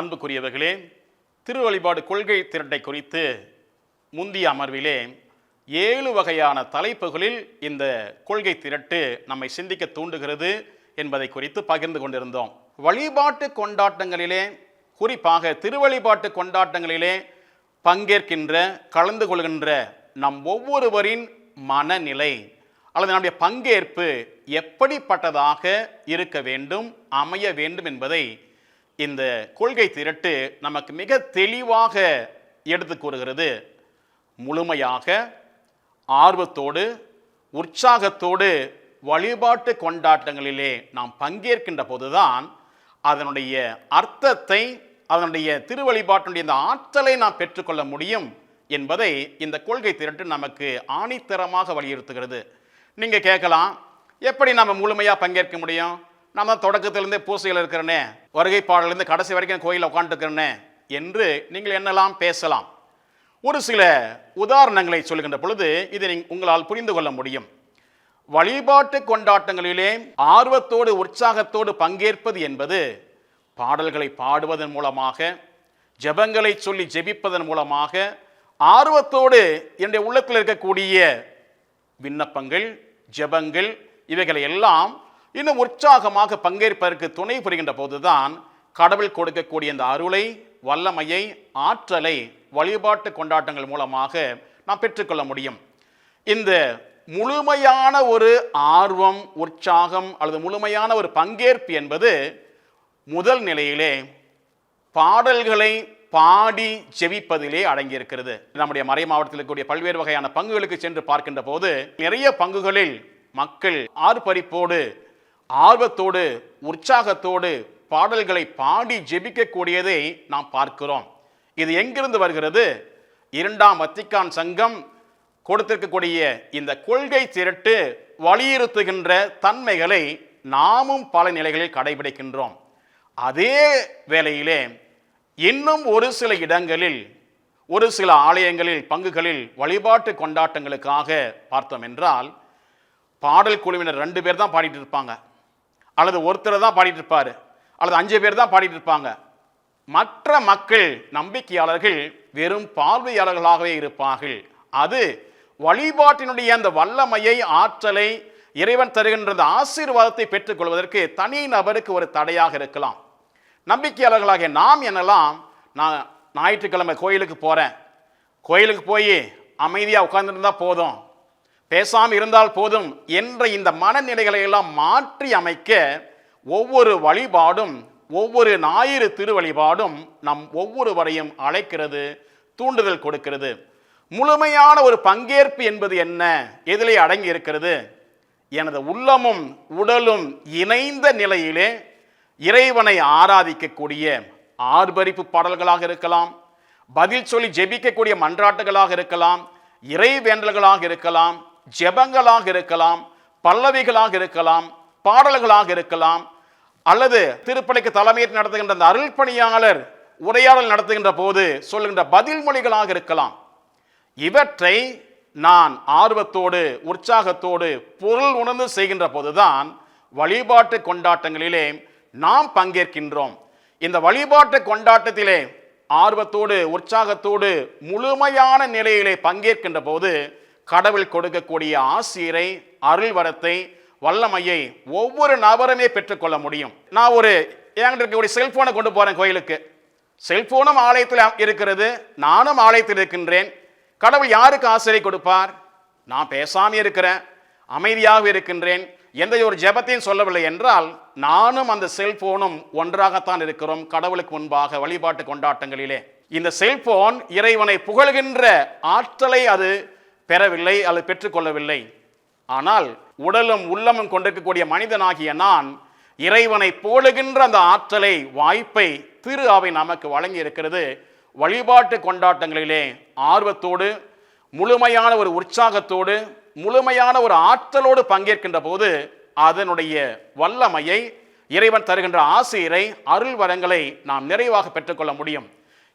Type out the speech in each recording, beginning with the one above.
அன்புக்குரியவர்களே திருவழிபாடு கொள்கை திரட்டை குறித்து முந்திய அமர்விலே ஏழு வகையான தலைப்புகளில் இந்த கொள்கை திரட்டு நம்மை சிந்திக்க தூண்டுகிறது என்பதை குறித்து பகிர்ந்து கொண்டிருந்தோம். வழிபாட்டு கொண்டாட்டங்களிலே குறிப்பாக திருவழிபாட்டு கொண்டாட்டங்களிலே பங்கேற்கின்ற கலந்து கொள்கின்ற நம் ஒவ்வொருவரின் மனநிலை அல்லது நம்முடைய பங்கேற்பு எப்படிப்பட்டதாக இருக்க வேண்டும் அமைய வேண்டும் என்பதை இந்த கொள்கை திரட்டு நமக்கு மிக தெளிவாக எடுத்து கூறுகிறது. முழுமையாக ஆர்வத்தோடு உற்சாகத்தோடு வழிபாட்டு கொண்டாட்டங்களிலே நாம் பங்கேற்கின்ற போதுதான் அதனுடைய அர்த்தத்தை அதனுடைய திருவழிபாட்டினுடைய இந்த ஆற்றலை நாம் பெற்றுக்கொள்ள முடியும் என்பதை இந்த கொள்கை திரட்டு நமக்கு ஆணித்தரமாக வலியுறுத்துகிறது. நீங்கள் கேட்கலாம் எப்படி நம்ம முழுமையாக பங்கேற்க முடியும்? நம்ம தான் தொடக்கத்திலேருந்தே பூசையில் இருக்கிறேனே வருகை பாடலேருந்து கடைசி வரைக்கும் கோயிலில் உட்காந்துருக்கிறனே என்று நீங்கள் என்னெல்லாம் பேசலாம்? ஒரு சில உதாரணங்களை சொல்கின்ற பொழுது இதை நீங்க- உங்களால் புரிந்து கொள்ள முடியும். வழிபாட்டு கொண்டாட்டங்களிலே ஆர்வத்தோடு உற்சாகத்தோடு பங்கேற்பது என்பது பாடல்களை பாடுவதன் மூலமாக ஜெபங்களை சொல்லி ஜெபிப்பதன் மூலமாக ஆர்வத்தோடு என்னுடைய உள்ளத்தில் இருக்கக்கூடிய விண்ணப்பங்கள் ஜெபங்கள் இவைகளை எல்லாம் இன்னும் உற்சாகமாக பங்கேற்பதற்கு துணை புரிகின்ற போதுதான் கடவுள் கொடுக்கக்கூடிய இந்த அருளை வல்லமையை ஆற்றலை வழிபாட்டு கொண்டாட்டங்கள் மூலமாக நாம் பெற்றுக்கொள்ள முடியும். இந்த முழுமையான ஒரு ஆர்வம் உற்சாகம் அல்லது முழுமையான ஒரு பங்கேற்பு என்பது முதல் நிலையிலே பாடல்களை பாடி ஜெபிப்பதிலே அடங்கியிருக்கிறது. நம்முடைய மறை மாவட்டத்தில் இருக்கக்கூடிய பல்வேறு வகையான பங்குகளுக்கு சென்று பார்க்கின்ற போது நிறைய பங்குகளில் மக்கள் ஆர்ப்பரிப்போடு ஆர்வத்தோடு உற்சாகத்தோடு பாடல்களை பாடி ஜெபிக்கக்கூடியதை நாம் பார்க்கிறோம். இது எங்கிருந்து வருகிறது? இரண்டாம் வத்திக்கான் சங்கம் கொடுத்திருக்கக்கூடிய இந்த கொள்கை திரட்டு வலியுறுத்துகின்ற தன்மைகளை நாமும் பல நிலைகளில் கடைபிடிக்கின்றோம். அதே வேளையிலே இன்னும் ஒரு சில இடங்களில் ஒரு சில ஆலயங்களில் பங்குகளில் வழிபாட்டு கொண்டாட்டங்களுக்காக பார்த்தோம் என்றால் பாடல் குழுவினர் ரெண்டு பேர் தான் பாடிட்டு இருப்பாங்க. அல்லது ஒருத்தர் தான் பாடிட்டு இருப்பார் அல்லது அஞ்சு பேர் தான் பாடிட்டு இருப்பாங்க மற்ற மக்கள் நம்பிக்கையாளர்கள் வெறும் பார்வையாளர்களாகவே இருப்பார்கள். அது வழிபாட்டினுடைய அந்த வல்லமையை ஆற்றலை இறைவன் தருகின்ற அந்த ஆசீர்வாதத்தை பெற்றுக்கொள்வதற்கு தனி நபருக்கு ஒரு தடையாக இருக்கலாம். நம்பிக்கையாளர்களாகிய நாம் என்னலாம் நான் ஞாயிற்றுக்கிழமை கோயிலுக்கு போகிறேன் கோயிலுக்கு போய் அமைதியாக உட்கார்ந்துருந்தா போதும். பேசாமல் இருந்தால் போதும் என்ற இந்த மனநிலைகளை எல்லாம் மாற்றி அமைக்க ஒவ்வொரு வழிபாடும் ஒவ்வொரு ஞாயிறு திருவழிபாடும் நம் ஒவ்வொருவரையும் அழைக்கிறது தூண்டுதல் கொடுக்கிறது. முழுமையான ஒரு பங்கேற்பு என்பது என்ன? எதிலே அடங்கி இருக்கிறது எனது உள்ளமும் உடலும் இணைந்த நிலையிலே இறைவனை ஆராதிக்கக்கூடிய ஆர்ப்பரிப்பு பாடல்களாக இருக்கலாம் பதில் சொல்லி ஜெபிக்கக்கூடிய மன்றாட்டுகளாக இருக்கலாம் இறைவேண்டல்களாக இருக்கலாம் ஜெபங்களாக இருக்கலாம் பல்லவிகளாக இருக்கலாம் பாடல்களாக இருக்கலாம் அல்லது திருப்பணிக்கு தலைமையேற்று நடத்துகின்ற அந்த அருள் பணியாளர் உரையாடல் நடத்துகின்ற போது சொல்லுகின்ற பதில் மொழிகளாக இருக்கலாம். இவற்றை நான் ஆர்வத்தோடு உற்சாகத்தோடு பொருள் உணர்ந்து செய்கின்ற போதுதான் வழிபாட்டு கொண்டாட்டங்களிலே நாம் பங்கேற்கின்றோம். இந்த வழிபாட்டு கொண்டாட்டத்திலே ஆர்வத்தோடு உற்சாகத்தோடு முழுமையான நிலையிலே பங்கேற்கின்ற போது கடவுள் கொடுக்கக்கூடிய ஆசிரியரை அருள் வரத்தை வல்லமையை ஒவ்வொரு நபருமே பெற்றுக்கொள்ள முடியும். நான் ஒரு என்கிட்ட இருக்கக்கூடிய செல்போனை கொண்டு போறேன் கோயிலுக்கு. செல்போனும் ஆலயத்தில் இருக்கிறது. நானும் ஆலயத்தில் இருக்கின்றேன். கடவுள் யாருக்கு ஆசிரியை கொடுப்பார்? நான் பேசாமல் இருக்கிறேன். அமைதியாக இருக்கின்றேன். எந்த ஒரு ஜெபத்தையும் சொல்லவில்லை என்றால் நானும் அந்த செல்போனும் ஒன்றாகத்தான் இருக்கிறோம். கடவுளுக்கு முன்பாக வழிபாட்டு கொண்டாட்டங்களிலே. இந்த செல்போன் இறைவனை புகழ்கின்ற ஆற்றலை அது பெறவில்லை அல்லது பெற்றுக்கொள்ளவில்லை. ஆனால் உடலும் உள்ளமும் கொண்டிருக்கக்கூடிய மனிதனாகிய நான் இறைவனை போலுகின்ற அந்த ஆற்றலை வாய்ப்பை திரு அவை நமக்கு வழங்கி இருக்கிறது வழிபாட்டு கொண்டாட்டங்களிலே ஆர்வத்தோடு முழுமையான ஒரு உற்சாகத்தோடு முழுமையான ஒரு ஆற்றலோடு பங்கேற்கின்ற போது அதனுடைய வல்லமையை இறைவன் தருகின்ற ஆசிரியரை அருள் வரங்களை நாம் நிறைவாக பெற்றுக்கொள்ள முடியும்.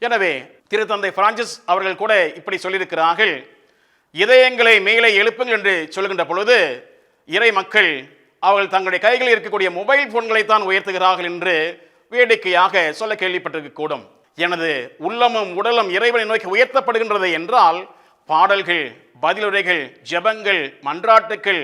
எனவே திருத்தந்தை பிரான்சிஸ் அவர்கள் கூட இப்படி சொல்லியிருக்கிறார்கள். இதயங்களை மேலே எழுப்புங்கள் என்று சொல்கின்ற பொழுது இறை மக்கள் அவர்கள் தங்களுடைய கைகளில் இருக்கக்கூடிய மொபைல் போன்களை தான் உயர்த்துகிறார்கள் என்று வேடிக்கையாக சொல்ல கேள்விப்பட்டிருக்க கூடும் எனது உள்ளமும் உடலும் இறைவனை நோக்கி உயர்த்தப்படுகின்றது என்றால் பாடல்கள் பதிலுரைகள் ஜெபங்கள் மன்றாட்டுக்கள்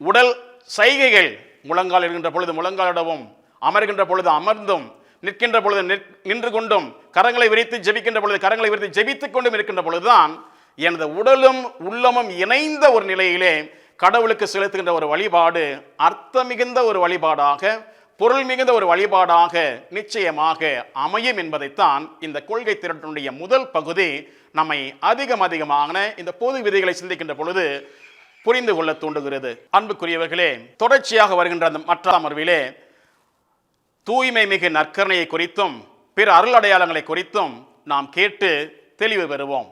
உடல் சைகைகள் முழங்கால் இருக்கின்ற பொழுது முழங்காலிடவும் அமர்கின்ற பொழுது அமர்ந்தும் நிற்கின்ற பொழுது நின்று கொண்டும் கரங்களை விரித்து ஜெபிக்கின்ற பொழுது கரங்களை விரித்து ஜெபித்துக் கொண்டும் இருக்கின்ற பொழுதுதான் எனது உடலும் உள்ளமும் இணைந்த ஒரு நிலையிலே கடவுளுக்கு செலுத்துகின்ற ஒரு வழிபாடு அர்த்தம் மிகுந்த ஒரு வழிபாடாக பொருள் மிகுந்த ஒரு வழிபாடாக நிச்சயமாக அமையும் என்பதைத்தான் இந்த கொள்கை திரட்டினுடைய முதல் பகுதி. நம்மை அதிகம் அதிகமான இந்த பொது விதிகளை சிந்திக்கின்ற பொழுது புரிந்து கொள்ள தூண்டுகிறது. அன்புக்குரியவர்களே தொடர்ச்சியாக வருகின்ற அந்த மற்ற அமர்விலே தூய்மை மிகு நற்கரணையை குறித்தும் பிற அருள் அடையாளங்களை குறித்தும் நாம் கேட்டு தெளிவு பெறுவோம்.